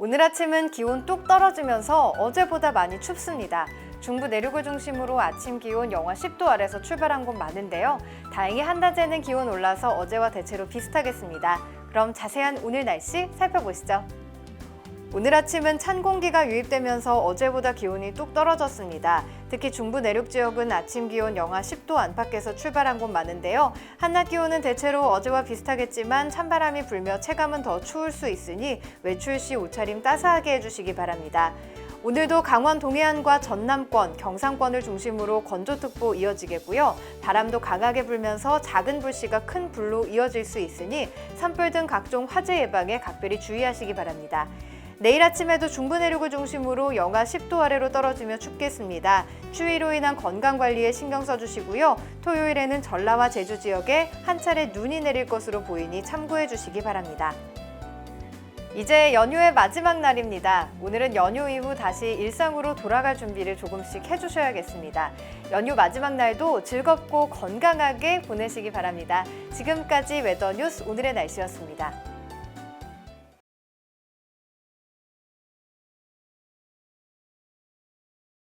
오늘 아침은 기온 뚝 떨어지면서 어제보다 많이 춥습니다. 중부 내륙을 중심으로 아침 기온 영하 10도 아래서 출발한 곳 많은데요. 다행히 한낮에는 기온 올라서 어제와 대체로 비슷하겠습니다. 그럼 자세한 오늘 날씨 살펴보시죠. 오늘 아침은 찬 공기가 유입되면서 어제보다 기온이 뚝 떨어졌습니다. 특히 중부 내륙 지역은 아침 기온 영하 10도 안팎에서 출발한 곳 많은데요. 한낮 기온은 대체로 어제와 비슷하겠지만 찬바람이 불며 체감은 더 추울 수 있으니 외출 시 옷차림 따스하게 해주시기 바랍니다. 오늘도 강원 동해안과 전남권, 경상권을 중심으로 건조특보 이어지겠고요. 바람도 강하게 불면서 작은 불씨가 큰 불로 이어질 수 있으니 산불 등 각종 화재 예방에 각별히 주의하시기 바랍니다. 내일 아침에도 중부 내륙을 중심으로 영하 10도 아래로 떨어지며 춥겠습니다. 추위로 인한 건강 관리에 신경 써주시고요. 토요일에는 전라와 제주 지역에 한 차례 눈이 내릴 것으로 보이니 참고해 주시기 바랍니다. 이제 연휴의 마지막 날입니다. 오늘은 연휴 이후 다시 일상으로 돌아갈 준비를 조금씩 해주셔야겠습니다. 연휴 마지막 날도 즐겁고 건강하게 보내시기 바랍니다. 지금까지 웨더 뉴스 오늘의 날씨였습니다.